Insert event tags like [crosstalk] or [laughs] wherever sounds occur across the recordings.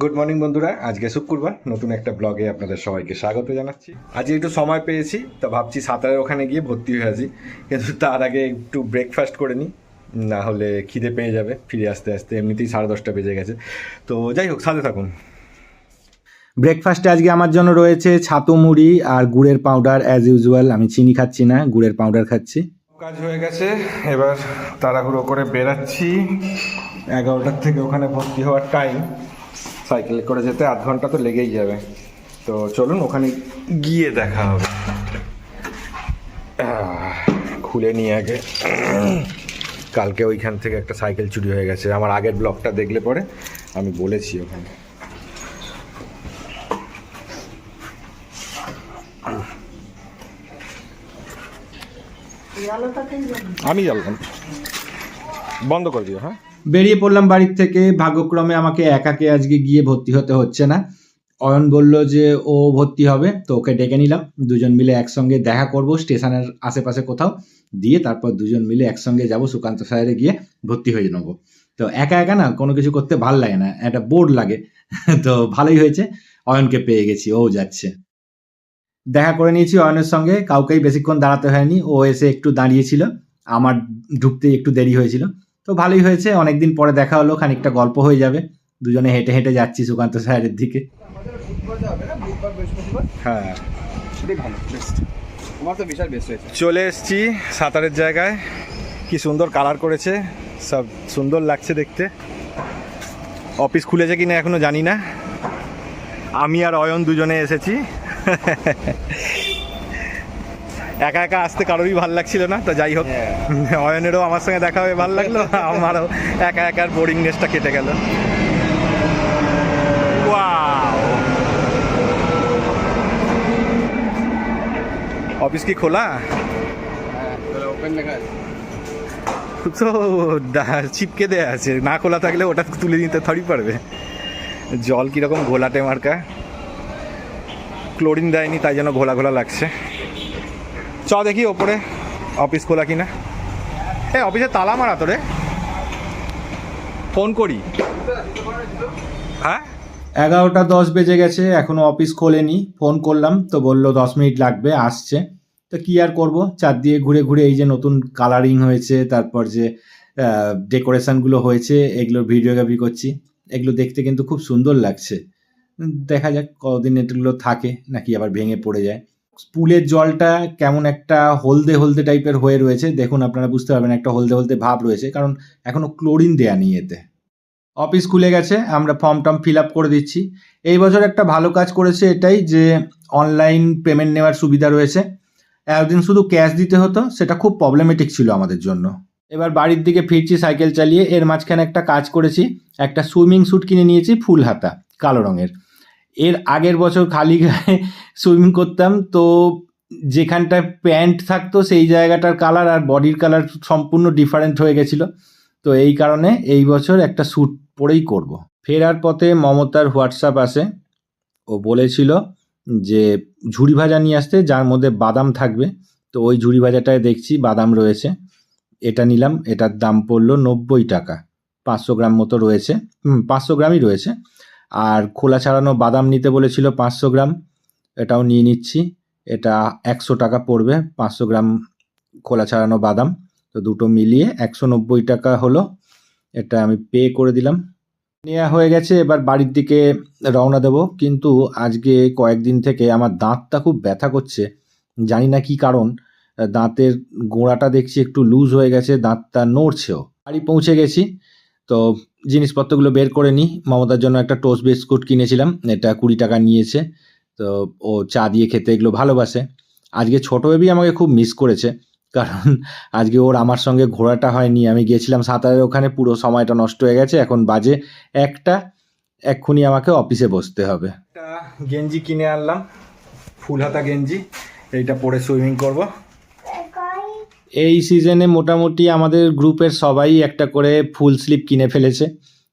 Good morning বন্ধুরা। আজকে শুক্রবার। নতুন একটা ব্লগে আপনাদের সবাইকে স্বাগত জানাচ্ছি। আজকে একটু সময় পেয়েছি তো ভাবছি সাঁতারের ওখানে গিয়ে ভর্তি হয়ে আছি কিন্তু তার আগে একটু ব্রেকফাস্ট করে নিই না হলে খিদে পেয়ে যাবে ফিরে আসতে আসতে। এমনিতেই সাড়ে দশটা বেজে গেছে। তো যাই হোক সাথে থাকুন। ব্রেকফাস্টে আজকে আমার জন্য রয়েছে ছাতু মুড়ি আর গুড়ের পাউডার অ্যাজ ইউজুয়াল আমি চিনি খাচ্ছি না গুড়ের পাউডার খাচ্ছি। কাজ হয়ে গেছে। এবার তাড়াহুড়ো করে বেরাচ্ছি। এগারোটার থেকে ওখানে ভর্তি হওয়ার টাইম সাইকেলে করে যেতে আধ ঘণ্টা তো লেগেই যাবে। তো চলুন ওখানে গিয়ে দেখা হবে। খুলে নিয়ে আগে। কালকে ওইখান থেকে একটা সাইকেল চুরি হয়ে গেছে। আমার আগের ব্লগটা দেখলে পরে আমি বলেছি ওখানে। আমি জ্বাললাম বন্ধ করে দিও হ্যাঁ? বেরিয়ে পড়লাম বাড়ির থেকে। ভাগ্যক্রমে আমাকে একাকে আজকে গিয়ে ভর্তি হতে হচ্ছে না। অয়ন বলল যে ও ভর্তি হবে, তো ওকে ডেকে নিলাম। দুজন মিলে একসঙ্গে দেখা করব স্টেশনের আশেপাশে কোথাও। দিয়ে তারপর দুজন মিলে একসঙ্গে যাব সুকান্ত স্যারে গিয়ে ভর্তি হয়ে নেব। তো একা একা না, কোনো কিছু করতে ভালো লাগে না, একটা বোর্ড লাগে। [laughs] তো ভালোই হয়েছে, অয়নকে পেয়ে গেছি, ও যাচ্ছে। দেখা করে নিয়েছি অয়নের সঙ্গে, কাউকেই বেশিক্ষণ দাঁড়াতে হয়নি, ও এসে একটু দাঁড়িয়েছিল। আমার ঢুকতে একটু দেরি হয়েছিল। তো ভালোই হয়েছে অনেকদিন পরে দেখা হলো খানিকটা গল্প হয়ে যাবে। দুজনে হেঁটে হেঁটে যাচ্ছি সুকান্ত স্যারের দিকে। হ্যাঁ। খুবই ভালো বেস্ট আমার তো বিশাল বেস্ট হয়েছে। চলে এসেছি সাঁতারের জায়গায়। কি সুন্দর কালার করেছে সব সুন্দর লাগছে দেখতে। অফিস খুলেছে কিনা এখনও জানি না। আমি আর অয়ন দুজনে এসেছি। [laughs] একা একা আসতে কারোরই ভালো লাগছিল না তো যাই হোক। অয়নেরও আমার সঙ্গে দেখা হয়ে ভালো লাগল আমারও একা একার বোরিংনেসটা কেটে গেল! অফিস কি খোলা? তো চিপকে দেয়া আছে না খোলা থাকলে ওটা তুলে নিতে থরি পারবে। জল কীরকম ঘোলাটে মার্কা। ক্লোরিন দেয়নি তাই জন্য ঘোলা ঘোলা লাগছে। চ দেখি ওপরে। অফিস খোলা কিনা। এ, অফিসে তালা মারা তো রে। ফোন করি। হ্যাঁ? এগারোটা দশ বেজে গেছে, এখনও অফিস খোলেনি। ফোন করলাম, তো বলল দশ মিনিট লাগবে, আসছে। তো কি আর করব? চার দিয়ে ঘুরে ঘুরে এই যে নতুন কালারিং হয়েছে, তারপর যে ডেকোরেশনগুলো হয়েছে, এগুলোর ভিডিওগ্রাফি করছি। এগুলো দেখতে কিন্তু খুব সুন্দর লাগছে। দেখা যাক কতদিন এগুলো থাকে, নাকি আবার ভেঙে পড়ে যায়। পুলের জলটা কেমন একটা হলদে হলদে টাইপের হয়ে রয়েছে, দেখুন আপনারা বুঝতে পারবেন একটা হলদে হলদে ভাব রয়েছে, কারণ এখনও ক্লোরিন দেয়া নেই এতে। অফিস খুলে গেছে, আমরা ফর্ম টর্ম ফিল আপ করে দিচ্ছি। এই বছর একটা ভালো কাজ করেছে এটাই যে অনলাইন পেমেন্ট নেওয়ার সুবিধা রয়েছে। একদিন শুধু ক্যাশ দিতে হতো, সেটা খুব প্রবলেমেটিক ছিল আমাদের জন্য। এবার বাড়ির দিকে ফিরছি সাইকেল চালিয়ে, এর মাঝখানে একটা কাজ করেছি, একটা সুইমিং স্যুট কিনে নিয়েছি, ফুল হাতা, কালো রঙের। এর আগের বছর খালি গায়ে সুইমিং করতাম, তো যেখানটায় প্যান্ট থাকতো সেই জায়গাটার কালার আর বডির কালার সম্পূর্ণ ডিফারেন্ট হয়ে গেছিল। তো এই কারণে এই বছর একটা স্যুট পরেই করব। ফেরার পথে মমতার হোয়াটসঅ্যাপ আসে। ও বলেছিল যে ঝুড়ি ভাজা নিয়ে আসতে, যার মধ্যে বাদাম থাকবে। তো ওই ঝুড়ি ভাজাটায় দেখছি বাদাম রয়েছে। এটা নিলাম, এটার দাম পড়ল নব্বই টাকা। পাঁচশো গ্রাম মতো রয়েছে। হুম, পাঁচশো গ্রামই রয়েছে। আর খোলা ছাড়ানো বাদাম নিতে বলেছিল পাঁচশো গ্রাম। এটাও নিয়ে নিচ্ছি। এটা একশো টাকা পড়বে, পাঁচশো গ্রাম খোলা ছাড়ানো বাদাম। তো দুটো মিলিয়ে একশো নব্বই টাকা হলো। এটা আমি পে করে দিলাম। নেওয়া হয়ে গেছে, এবার বাড়ির দিকে রওনা দেব। কিন্তু আজকে কয়েকদিন থেকে আমার দাঁতটা খুব ব্যথা করছে। জানি না কি কারণ, দাঁতের গোড়াটা দেখছি একটু লুজ হয়ে গেছে, দাঁতটা নড়ছেও। বাড়ি পৌঁছে গেছি। তো জিনিসপত্রগুলো বের করে নিই। মমতার জন্য একটা টোস্ট বিস্কুট কিনেছিলাম, এটা কুড়ি টাকা নিয়েছে। তো ও চা দিয়ে খেতে এগুলো ভালোবাসে। আজকে ছোটো বেবি আমাকে খুব মিস করেছে, কারণ [laughs] আজকে ওর আমার সঙ্গে ঘোরাটা হয়নি। আমি গিয়েছিলাম সাঁতারের ওখানে, পুরো সময়টা নষ্ট হয়ে গেছে। এখন বাজে একটা, এক্ষুনি আমাকে অফিসে বসতে হবে। গেঞ্জি কিনে আনলাম ফুল হাতা গেঞ্জি, এইটা পরে সুইমিং করব। এই সিজনে মোটামুটি আমাদের গ্রুপের সবাই একটা করে ফুল স্লিপ কিনে ফেলেছে।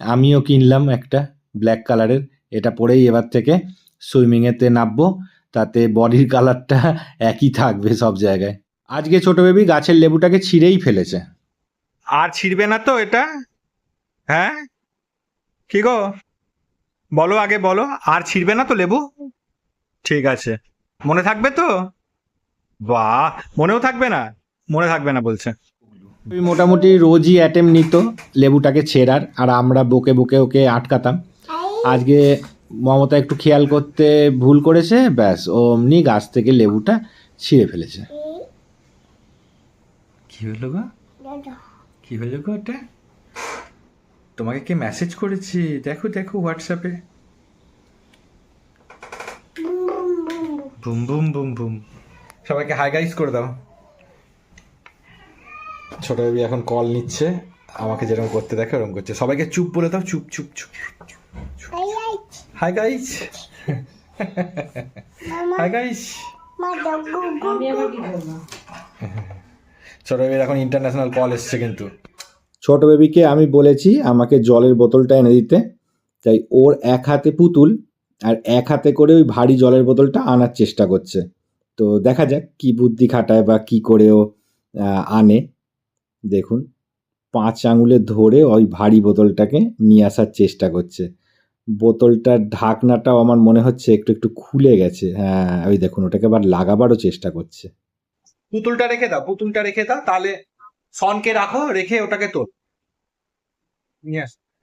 আমিও কিনলাম একটা ব্ল্যাক কালারের এটা পরেই এবার থেকে সুইমিংয়েতে নামবো। তাতে বডির কালারটা একই থাকবে সব জায়গায়। আজকে ছোট বেবি গাছের লেবুটাকে ছিঁড়েই ফেলেছে। আর ছিঁড়বে না তো এটা? হ্যাঁ? কি গো? বলো আগে বলো। আর ছিঁড়বে না তো লেবু? ঠিক আছে। মনে থাকবে তো? বাহ! মনেও থাকবে না? মনে থাকবে না বলছে। মোটামুটি রোজই অ্যাটেম নিত লেবুটাকে ছেঁড়ার আর আমরা বকে বকে ওকে আটকাতাম। আজকে মমতা একটু খেয়াল করতে ভুল করেছে ব্যাস ও অমনি গাছ থেকে লেবুটা ছিঁড়ে ফেলেছে। কি হলো গো? কি হলো গো ওটা? তোমাকে কে মেসেজ করেছি? দেখো দেখো হোয়াটসঅ্যাপে বুম বুম বুম। বুম সবাইকে হাই গাইস করে দাও। ছোট বেবি এখন কল নিচ্ছে আমাকে যেরকম করতে দেখে ওরকম করছে। সবাইকে চুপ বলে দাও চুপ চুপ চুপ। হাই গাইস হাই গাইস ছোট বেবির এখন ইন্টারন্যাশনাল কল এসছে কিন্তু। ছোট বেবিকে আমি বলেছি আমাকে জলের বোতলটা এনে দিতে। তাই ওর এক হাতে পুতুল আর এক হাতে করে ওই ভারী জলের বোতলটা আনার চেষ্টা করছে। তো দেখা যাক কি বুদ্ধি খাটায় বা কি করে ও আনে। দেখুন, পাঁচ আঙুলে ধরে ওই ভারী বোতলটাকে নিয়ে আসার চেষ্টা করছে। বোতলটার ঢাকনাটাও আমার মনে হচ্ছে একটু একটু খুলে গেছে। হ্যাঁ ওই দেখুন, ওটাকে আবার লাগাবারও চেষ্টা করছে। পুতুলটা রেখে দাও, পুতুলটা রেখে দাও, তাহলে সনকে রাখো, রেখে ওটাকে তোল।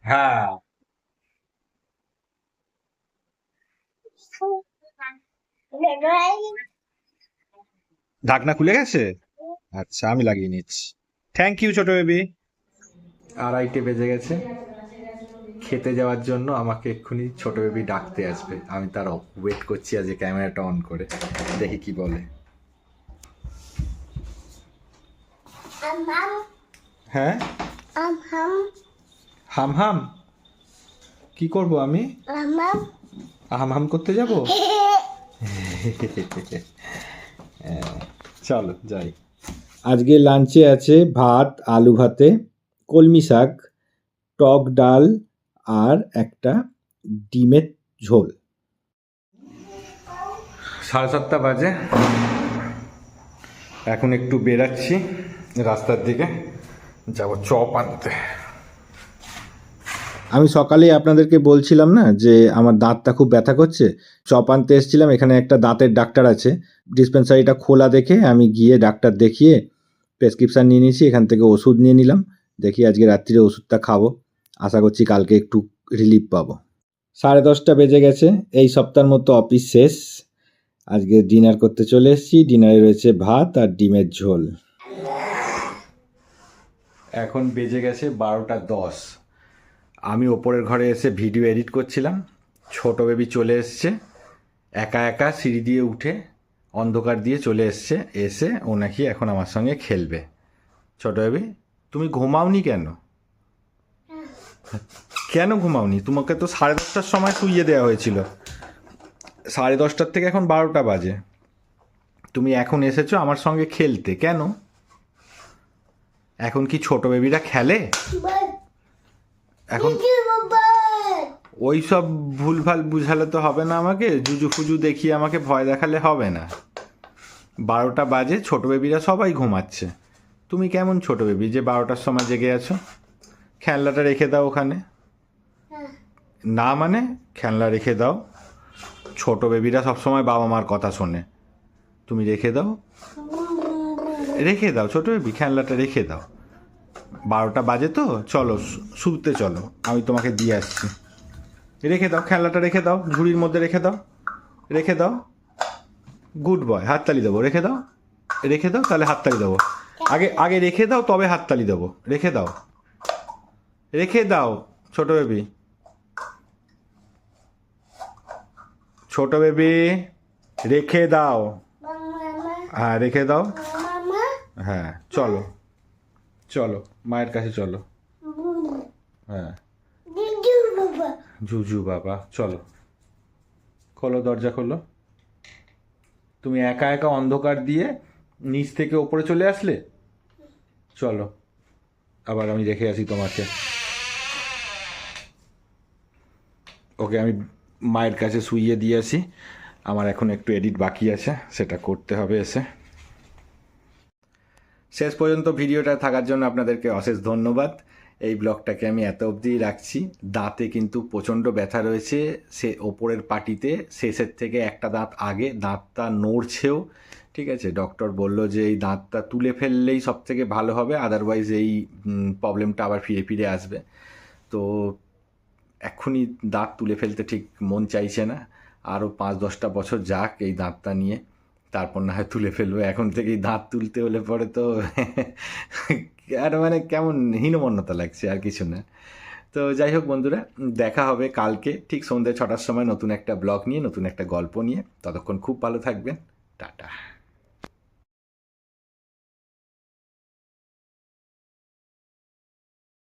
হ্যাঁ। ঢাকনা খুলে গেছে? আচ্ছা আমি লাগিয়ে নিচ্ছি। থ্যাংক ইউ ছোট বেবি আড়াইটে বেজে গেছে। খেতে যাওয়ার জন্য আমাকে এক্ষুনি ছোট বেবি ডাকতে আসবে। আমি তার ওয়েট করছি আজকে ক্যামেরাটা অন করে। দেখি কি বলে। হ্যাঁ? হাম। হাম কি করব আমি? হাম। হাম করতে যাব? [laughs] [laughs] চলো যাই। আজকে লাঞ্চে আছে ভাত আলু ভাতে কলমি শাক টক ডাল আর একটা ডিমের ঝোল। সাড়ে সাতটা বাজে। এখন একটু বেরাচ্ছি রাস্তার দিকে। যাব চপ আনতে। আমি সকালেই আপনাদেরকে বলছিলাম না যে আমার দাঁতটা খুব ব্যথা করছে? চপ আনতে এসেছিলাম এখানে একটা দাঁতের ডাক্তার আছে। ডিসপেন্সারিটা খোলা দেখে আমি গিয়ে ডাক্তার দেখিয়ে প্রেসক্রিপশান নিয়ে নিয়েছি, এখান থেকে ওষুধ নিয়ে নিলাম। দেখি আজকে রাত্রিরে ওষুধটা খাব। আশা করছি কালকে একটু রিলিফ পাবো। সাড়ে দশটা বেজে গেছে, এই সপ্তাহের মতো অফিস শেষ। আজকে ডিনার করতে চলে এসেছি। ডিনারে রয়েছে ভাত আর ডিমের ঝোল। এখন বেজে গেছে বারোটা দশ। আমি ওপরের ঘরে এসে ভিডিও এডিট করছিলাম। ছোট বেবি চলে এসছে। একা একা সিঁড়ি দিয়ে উঠে অন্ধকার দিয়ে চলে এসছে এসে ও নাকি এখন আমার সঙ্গে খেলবে। ছোট বেবি তুমি ঘুমাওনি কেন? কেন ঘুমাওনি? তোমাকে তো সাড়ে দশটার সময় শুইয়ে দেওয়া হয়েছিল। সাড়ে দশটার থেকে এখন বারোটা বাজে। তুমি এখন এসেছ আমার সঙ্গে খেলতে কেন? এখন কি ছোট বেবিরা খেলে? এখন ওই সব ভুলভাল বুঝালে তো হবে না আমাকে। জুজু ফুজু দেখিয়ে আমাকে ভয় দেখালে হবে না। বারোটা বাজে, ছোট বেবিরা সবাই ঘুমাচ্ছে। তুমি কেমন ছোট বেবি? যে বারোটার সময় জেগে আছো? খেলনাটা রেখে দাও ওখানে। না মানে? খেলনা রেখে দাও। ছোট বেবিরা সবসময় বাবা মার কথা শোনে। তুমি রেখে দাও। রেখে দাও, ছোট বেবি, খেলনাটা রেখে দাও। বারোটা বাজে তো? চলো শুতে চলো। আমি তোমাকে দিয়ে আসছি। রেখে দাও, খেলনাটা রেখে দাও, ঝুড়ির মধ্যে রেখে দাও রেখে দাও। গুড বয় হাততালি দেবো, রেখে দাও রেখে দাও, তাহলে হাততালি দেবো। আগে আগে রেখে দাও, তবে হাততালি দেবো, রেখে দাও। রেখে দাও, ছোট বেবি ছোট বেবি রেখে দাও। হ্যাঁ রেখে দাও। হ্যাঁ চলো। চলো, মায়ের কাছে চলো। হ্যাঁ। জুজু বাবা, চলো। খোলো, দরজা খোলো। তুমি একা একা অন্ধকার দিয়ে নিচ থেকে ওপরে চলে আসলে? চলো, আবার আমি রেখে আসি তোমাকে। ওকে, আমি মায়ের কাছে শুইয়ে দিয়ে আসি। আমার এখন একটু এডিট বাকি আছে, সেটা করতে হবে এসে। শেষ পর্যন্ত ভিডিওটা থাকার জন্য আপনাদেরকে অশেষ ধন্যবাদ। এই ব্লগটাকে আমি এত অবধি রাখছি। দাঁতে কিন্তু প্রচণ্ড ব্যথা রয়েছে। সে ওপরের পাটিতে শেষের থেকে একটা দাঁত আগে, দাঁতটা নড়ছেও। ঠিক আছে ডক্টর বলল যে এই দাঁতটা তুলে ফেললেই সব থেকে ভালো হবে আদারওয়াইজ এই প্রবলেমটা আবার ফিরে ফিরে আসবে। তো এক্ষুনি দাঁত তুলে ফেলতে ঠিক মন চাইছে না। আরও পাঁচ দশটা বছর যাক এই দাঁতটা নিয়ে। তারপর না হয় তুলে ফেলবে। এখন থেকেই দাঁত তুলতে হলে পরে তো আর মানে কেমন হীনমন্যতা লাগছে, আর কিছু না। তো যাই হোক বন্ধুরা, দেখা হবে কালকে ঠিক সন্ধ্যে ছটার সময় নতুন একটা ব্লগ নিয়ে, নতুন একটা গল্প নিয়ে। ততক্ষণ খুব ভালো থাকবেন। টাটা।